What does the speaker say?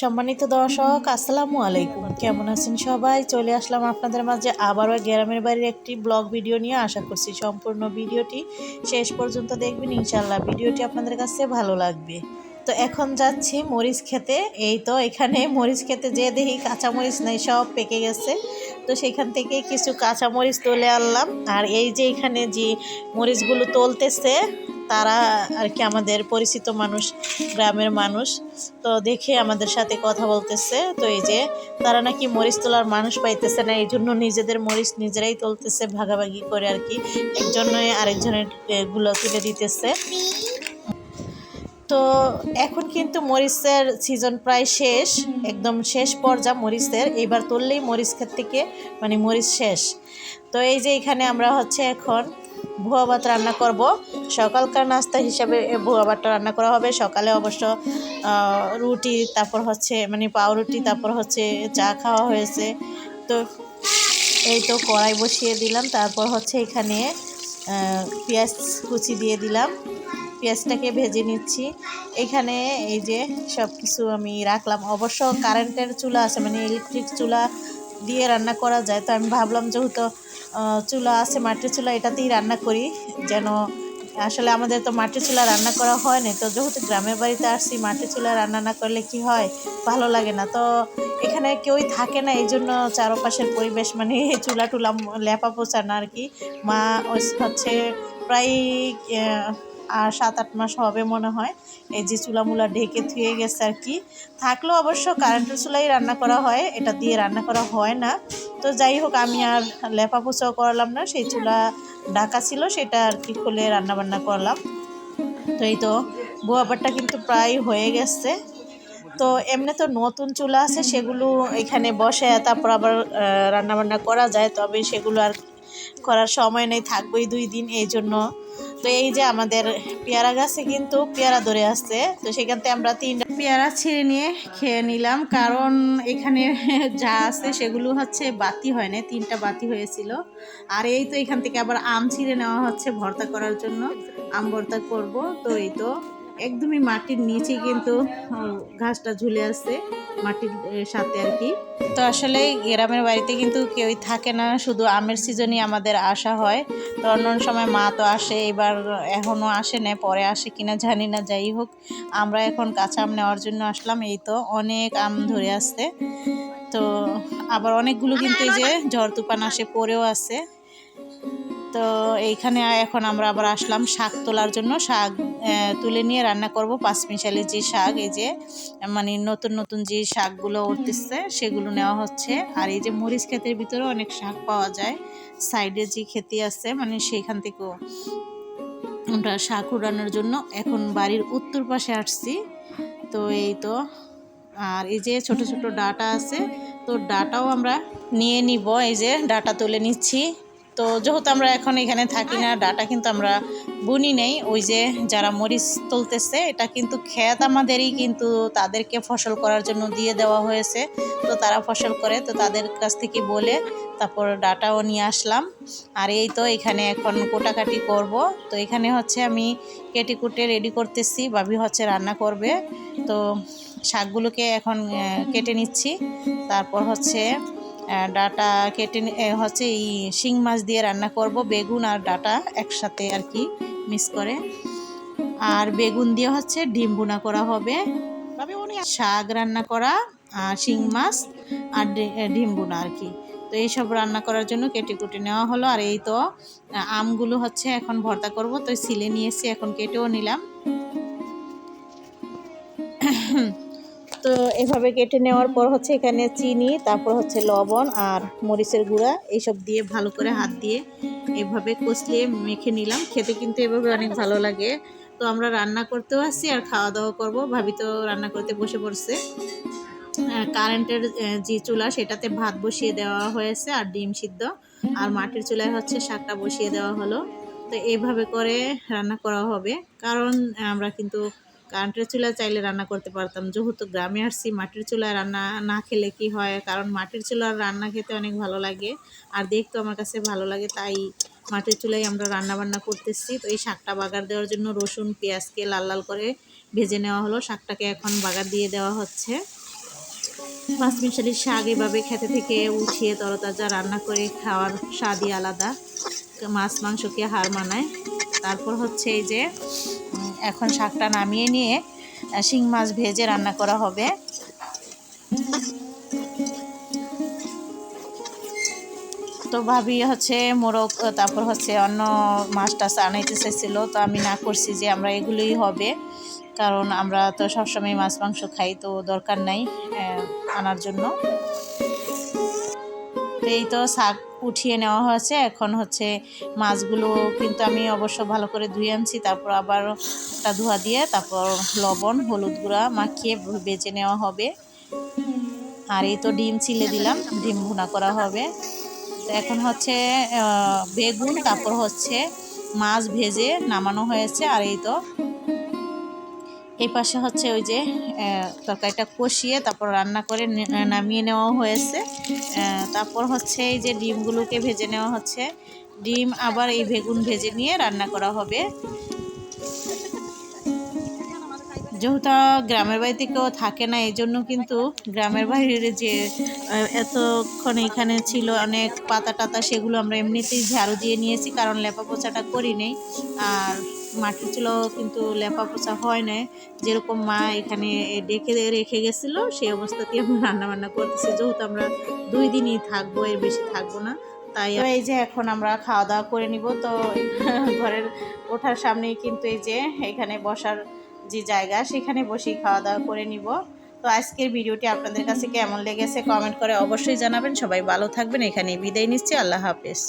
সম্মানিত দর্শক, আসসালামু আলাইকুম। কেমন আছেন সবাই? চলে আসলাম আপনাদের মাঝে আবারও গ্রামের বাড়ির একটি ব্লগ ভিডিও নিয়ে। আশা করছি সম্পূর্ণ ভিডিওটি শেষ পর্যন্ত দেখবেন। ইনশাল্লাহ ভিডিওটি আপনাদের কাছে ভালো লাগবে। তো এখন যাচ্ছি মরিচ খেতে। এই তো এখানে মরিচ খেতে যে দেখি কাঁচা মরিচ নেই, সব পেকে গেছে। তো সেখান থেকে কিছু কাঁচা মরিচ তুলে আনলাম। আর এই যে এখানে যে মরিচগুলো তুলতেছে তারা আর কি আমাদের পরিচিত মানুষ, গ্রামের মানুষ। তো দেখে আমাদের সাথে কথা বলতেছে। তো এই যে তারা নাকি মরিচ তোলার মানুষ পাইতেছে না এই জন্য নিজেদের মরিচ নিজেরাই তুলতেছে, ভাগাভাগি করে আর কি একজনে আরেকজনেরগুলো তুলে দিতেছে। তো এখন কিন্তু মরিচের সিজন প্রায় শেষ, একদম শেষ পর্যা মরিচের। এবার তুললেই মরিচ ক্ষেত থেকে মানে মরিচ শেষ। তো এই যে এখানে আমরা হচ্ছে এখন ভুয়া ভাত রান্না করব। সকালকার নাস্তা হিসাবে ভুয়া ভাতটা রান্না করা হবে। সকালে অবশ্য রুটি, তারপর হচ্ছে মানে পাউরুটি, তারপর হচ্ছে চা খাওয়া হয়েছে। তো এই তো কড়াই বসিয়ে দিলাম। তারপর হচ্ছে এখানে পেঁয়াজ কুচি দিয়ে দিলাম। পেঁয়াজটাকে ভেজে নিচ্ছি। এখানে এই যে সব কিছু আমি রাখলাম। অবশ্য কারেন্টের চুলা আছে মানে ইলেকট্রিক চুলা দিয়ে রান্না করা যায়। তো আমি ভাবলাম যেহেতু চুলা আছে, মাটির চুলা, এটাতেই রান্না করি। যেন আসলে আমাদের তো মাটির চুলা রান্না করা হয় না তো যেহেতু গ্রামের বাড়িতে আসছি, মাটির চুলা রান্না না করলে কি হয়? ভালো লাগে না। তো এখানে কেউই থাকে না, এই জন্য চারপাশের পরিবেশ মানে চুলা টুলা লেপা পোচা না আর কি মা হচ্ছে প্রায় আর সাত, আট মাস হবে মনে হয়, এই যে চুলামুলা ঢেকে থুয়ে গেছে আর কি থাকলেও অবশ্য কারেন্টের চুলাই রান্না করা হয়, এটা দিয়ে রান্না করা হয় না। তো যাই হোক, আমি আর লেপা পোচাও করালাম না, সেই চুলা ডাকা ছিল, সেটা আর কি খুলে রান্নাবান্না করলাম। তো এই তো বোয়াবারটা কিন্তু প্রায় হয়ে গেছে। তো এমনি তো নতুন চুলা আছে, সেগুলো এখানে বসে, তারপর আবার রান্নাবান্না করা যায়, তবে সেগুলো আর করার সময় নেই, থাকবোই দুই দিন এই জন্য তো এই যে আমাদের পেয়ারা গাছে কিন্তু পেয়ারা ধরে আসছে, তো সেখান থেকে আমরা তিনটা পেয়ারা ছিঁড়ে নিয়ে খেয়ে নিলাম। কারণ এখানে যা আছে সেগুলো হচ্ছে বাতি হয় না তিনটা বাতি হয়েছিল। আর এই তো এখান থেকে আবার আম ছিঁড়ে নেওয়া হচ্ছে ভর্তা করার জন্য। আম ভর্তা করব, তো এই তো। একদমই মাটির নিচে কিন্তু ঘাসটা ঝুলে আছে মাটির সাথে আর কি। তো আসলে গ্রামের বাড়িতে কিন্তু কেউই থাকে না, শুধু আমের সিজনই আমাদের আসা হয়। তো অন্য সময় মা তো আসে, এবার এখনও আসে না, পরে আসে কিনা জানি না, যাই হোক। আমরা এখন কাঁচা আম নেওয়ার জন্য আসলাম, এই তো অনেক আম ধরে আসছে। তো আবার অনেকগুলো কিন্তু এই যে ঝড় তুফান আসে, পরেও আছে তো এইখানে এখন আমরা আবার আসলাম শাক তোলার জন্য। শাক তুলে নিয়ে রান্না করব পাঁচমিশালি যে শাক, এই যে মানে নতুন নতুন যে শাকগুলো উঠতেছে সেগুলো নেওয়া হচ্ছে। আর এই যে মরিচ ক্ষেতের ভিতরে অনেক শাক পাওয়া যায়। সাইডে যে খেতে আছে মানে সেইখান থেকেও আমরা শাক উড়ানোর জন্য এখন বাড়ির উত্তর পাশে আসছি। তো এই তো, আর এই যে ছোট ছোট ডাটা আছে, তো ডাটাও আমরা নিয়ে নিব। এই যে ডাটা তুলে নিচ্ছি। তো যেহেতু আমরা এখন এখানে থাকি না, ডাটা কিন্তু আমরা বুনি নেই। ওই যে যারা মরিচ তুলতেছে, এটা কিন্তু ক্ষেত আমাদেরই কিন্তু তাদেরকে ফসল করার জন্য দিয়ে দেওয়া হয়েছে। তো তারা ফসল করে, তো তাদের কাছ থেকে বলে তারপর ডাটাও নিয়ে আসলাম। আর এই তো এখানে এখন কোটাকাটি করব। তো এখানে হচ্ছে আমি কেটে কুটে রেডি করতেছি, ভাবি হচ্ছে রান্না করবে। তো শাকগুলোকে এখন কেটে নিচ্ছি। তারপর হচ্ছে ডাটা কেটে হচ্ছে এই শিং মাছ দিয়ে রান্না করব বেগুন আর ডাটা একসাথে আর কি মিক্স করে। আর বেগুন দিয়ে হচ্ছে ডিম ভুনা করা হবে। শাক রান্না করা আর শিং মাছ আর ডিম ভুনা আর কি। তো এইসব রান্না করার জন্য কেটে কুটে নেওয়া হলো। আর এই তো আমগুলো হচ্ছে এখন ভর্তা করব। তো সিলে নিয়েছি এখন কেটেও নিলাম। তো এভাবে কেটে নেওয়ার পর হচ্ছে এখানে চিনি, তারপর হচ্ছে লবণ আর মরিচের গুঁড়া, এইসব দিয়ে ভালো করে হাত দিয়ে এভাবে কষলিয়ে মেখে নিলাম। খেতে কিন্তু এভাবে অনেক ভালো লাগে। তো আমরা রান্না করতেও আসছি আর খাওয়া দাওয়া করব। ভাবি তো রান্না করতে বসে পড়ছে। কারেন্টের যে চুলা, সেটাতে ভাত বসিয়ে দেওয়া হয়েছে আর ডিম সিদ্ধ। আর মাটির চুলায় হচ্ছে শাকটা বসিয়ে দেওয়া হলো। তো এইভাবে করে রান্না করা হবে। কারণ আমরা কিন্তু কারেন্টের চুলায় চাইলে রান্না করতে পারতাম। যেহেতু গ্রামে আসছি, মাটির চুলায় রান্না না খেলে কি হয়? কারণ মাটির চুলার রান্না খেতে অনেক ভালো লাগে আর দেখতে আমার কাছে ভালো লাগে, তাই মাটির চুলায় আমরা রান্না বান্না করতেছি। তো এই শাকটা বাগার দেওয়ার জন্য রসুন, পেঁয়াজকে লাল লাল করে ভেজে নেওয়া হলো। শাকটাকে এখন বাগার দিয়ে দেওয়া হচ্ছে। পাঁচমিশালি শাক এভাবে খেতে থেকে উঠিয়ে তরতাজা রান্না করে খাওয়ার স্বাদই আলাদা। মাছ, মাংসকে হার মানায়। তারপর হচ্ছে এই যে এখন শাকটা নামিয়ে নিয়ে শিং মাছ ভেজে রান্না করা হবে। তো ভাবি হচ্ছে মোরগ, তারপর হচ্ছে অন্য মাছ টাছ আনাইতে চাইছিল, তো আমি না করছি যে আমরা এগুলোই হবে। কারণ আমরা তো সবসময় মাছ, মাংস খাই, তো দরকার নাই আনার জন্য। এই তো শাক উঠিয়ে নেওয়া হয়েছে। এখন হচ্ছে মাছগুলো কিন্তু আমি অবশ্য ভালো করে ধুয়ে আনছি। তারপর আবার একটা ধোয়া দিয়ে তারপর লবণ, হলুদ গুঁড়া মাখিয়ে বেজে নেওয়া হবে। আর এই তো ডিম চিলে দিলাম, ডিম ভুনা করা হবে। তো এখন হচ্ছে বেগুন, তারপর হচ্ছে মাছ ভেজে নামানো হয়েছে। আর এই তো এই পাশে হচ্ছে ওই যে তরকারিটা কষিয়ে তারপর রান্না করে নামিয়ে নেওয়া হয়েছে। তারপর হচ্ছে এই যে ডিমগুলোকে ভেজে নেওয়া হচ্ছে। ডিম আবার এই বেগুন ভেজে নিয়ে রান্না করা হবে। যেহেতু গ্রামের বাড়িতে কেউ থাকে না, এই জন্য কিন্তু গ্রামের বাইরে যে এতক্ষণ এখানে ছিল অনেক পাতা টাতা, সেগুলো আমরা এমনিতেই ঝাড়ু দিয়ে নিয়েছি, কারণ লেপা পোছাটা করি নেই। আর মাটির ছিল কিন্তু লেপা পোছা হয় না যেরকম মা এখানে ডেকে রেখে গেছিল, সেই অবস্থাতেই আমরা রান্না বান্না করতেছি। যেহেতু আমরা দুই দিনই থাকব, এর বেশি থাকব না। তাই এই যে এখন আমরা খাওয়া দাওয়া করে নিব। তো ঘরের ওঠার সামনেই কিন্তু এই যে এখানে বসার যে জায়গা, সেখানে বসেই খাওয়া দাওয়া করে নিব। তো আজকের ভিডিওটি আপনাদের কাছে কেমন লেগেছে কমেন্ট করে অবশ্যই জানাবেন। সবাই ভালো থাকবেন। এখানে বিদায় নিচ্ছি। আল্লাহ হাফেজ।